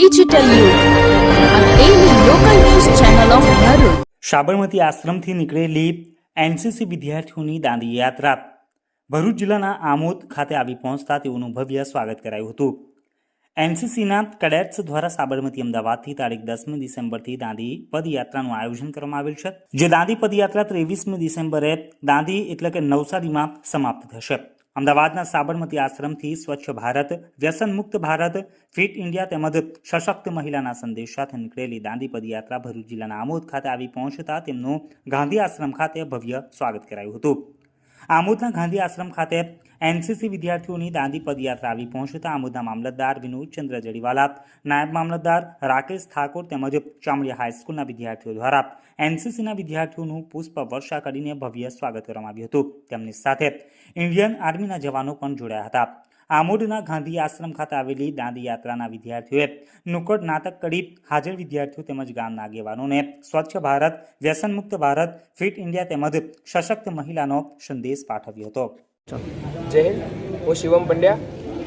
Digital. Sabarmati આશ્રમથી નીકળેલી NCC વિદ્યાર્થીઓની દાંડી યાત્રા. ભરૂચ જિલ્લાના આમોદ ખાતે આવી પહોંચતા તેઓનું ભવ્ય સ્વાગત કરાયું હતું. એનસીસીના કેડેટ્સ દ્વારા સાબરમતી અમદાવાદથી તારીખ દસમી ડિસેમ્બરથી દાંડી પદયાત્રાનું આયોજન કરવામાં આવેલ છે. જે દાંડી પદયાત્રા ત્રેવીસમી ડિસેમ્બરે દાંડી એટલે કે નવસારીમાં સમાપ્ત થશે. અમદાવાદના સાબરમતી આશ્રમથી સ્વચ્છ ભારત વ્યસન મુક્ત ભારત, ફિટ ઇન્ડિયા તેમજ સશક્ત મહિલાના સંદેશ સાથે નીકળેલી દાંડી પદયાત્રા ભરૂચ જિલ્લાના આમોદ ખાતે આવી પહોંચતા તેમનું ગાંધી આશ્રમ ખાતે ભવ્ય સ્વાગત કરાયું હતું. આમોદના ગાંધી આશ્રમ ખાતે એનસીસી વિદ્યાર્થીઓની દાંડી પદયાત્રા આવી પહોંચતા આમોદના મામલતદાર વિનોદ ચંદ્ર જડીવાલા, નાયબ મામલતદાર રાકેશ ઠાકોર તેમજ ચામડિયા હાઈસ્કૂલના વિદ્યાર્થીઓ દ્વારા એનસીસીના વિદ્યાર્થીઓનું પુષ્પ વર્ષા કરીને ભવ્ય સ્વાગત કરવામાં આવ્યું હતું. તેમની સાથે ઇન્ડિયન આર્મીના જવાનો પણ જોડાયા હતા. આમોદના ગાંધી આશ્રમ ખાતે આવેલી દાંડી યાત્રાના વિદ્યાર્થીઓએ નુક્કડ નાટક કરી હાજર વિદ્યાર્થીઓ તેમજ ગામના આગેવાનોને સ્વચ્છ ભારત વ્યસન મુક્ત ભારત, ફિટ ઇન્ડિયા તેમજ સશક્ત મહિલાનો સંદેશ પાઠવ્યો હતો. જય હિન્દ. હું શિવમ પંડ્યા.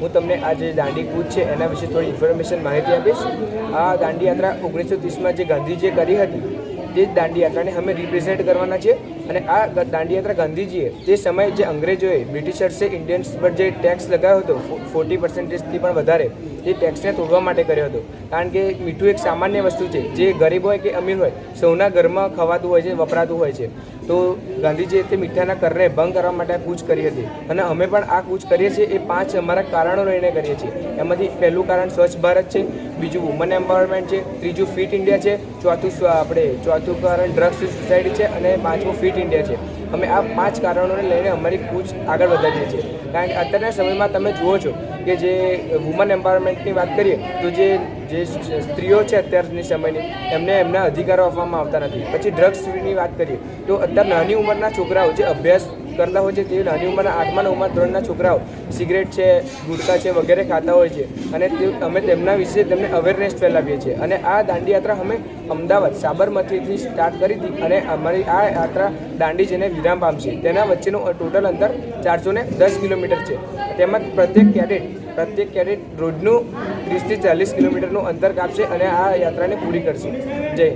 હું તમને આ જે દાંડી કૂચ છે એના વિશે થોડી ઇન્ફોર્મેશન માહિતી આપીશ. આ દાંડી યાત્રા ઓગણીસો ત્રીસમાં જે ગાંધીજીએ કરી હતી તે જ દાંડીયાત્રાને અમે રિપ્રેઝેન્ટ કરવાના છે અને આ દાંડીયાત્રા ગાંધીજીએ તે સમયે જે અંગ્રેજોએ બ્રિટિશર્સે ઇન્ડિયન્સ પર જે ટેક્સ લગાવ્યો હતો ફોર્ટી પર્સન્ટેજથી પણ વધારે, તે ટેક્સને તોડવા માટે કર્યો હતો. કારણ કે મીઠું એક સામાન્ય વસ્તુ છે. જે ગરીબ હોય કે અમીર હોય, સૌના ઘરમાં ખવાતું હોય છે, વપરાતું હોય છે. તો ગાંધીજીએ તે મીઠાના કરને ભંગ કરવા માટે આ કૂચ કરી હતી. અને અમે પણ આ કૂચ કરીએ છીએ એ પાંચ અમારા કારણો લઈને કરીએ છીએ. એમાંથી પહેલું કારણ સ્વચ્છ ભારત છે. બીજું વુમન એમ્પાવરમેન્ટ છે, ત્રીજું ફિટ ઇન્ડિયા છે, ચોથું આપણે ચોથું કારણ ડ્રગ્સ સોસાયટી છે અને પાંચમું ફિટ ઇન્ડિયા છે. અમે આ પાંચ કારણોને લઈને અમારી કૂચ આગળ વધારીએ છીએ. કારણ કે અત્યારના સમયમાં તમે જુઓ છો કે જે વુમન એમ્પાવરમેન્ટની વાત કરીએ, તો જે જે સ્ત્રીઓ છે અત્યારની સમયની, એમને એમના અધિકારો આપવામાં આવતા નથી. પછી ડ્રગ્સ ફ્રીની વાત કરીએ, તો અત્યારે નાની ઉંમરના છોકરાઓ જે અભ્યાસ કરતા હોય છે તે નાની ઉંમરના આઠમા નવમા ધોરણના છોકરાઓ સિગરેટ છે ગુટકા છે વગેરે ખાતા હોય છે. અને તે અમે તેમના વિશે તેમને અવેરનેસ ફેલાવીએ છીએ. અને આ દાંડી યાત્રા અમે અમદાવાદ સાબરમતીથી સ્ટાર્ટ કરી હતી અને અમારી આ યાત્રા દાંડી જઈને વિરામ પામશે તેના વચ્ચેનું ટોટલ અંતર ચારસો ને દસ કિલોમીટર છે. તેમાં પ્રત્યેક કેડેટ પ્રત્યેક કેડેટ રોજનું ત્રીસથી ચાલીસ કિલોમીટરનું અંતર કાપશે અને આ યાત્રાને પૂરી કરશે. જય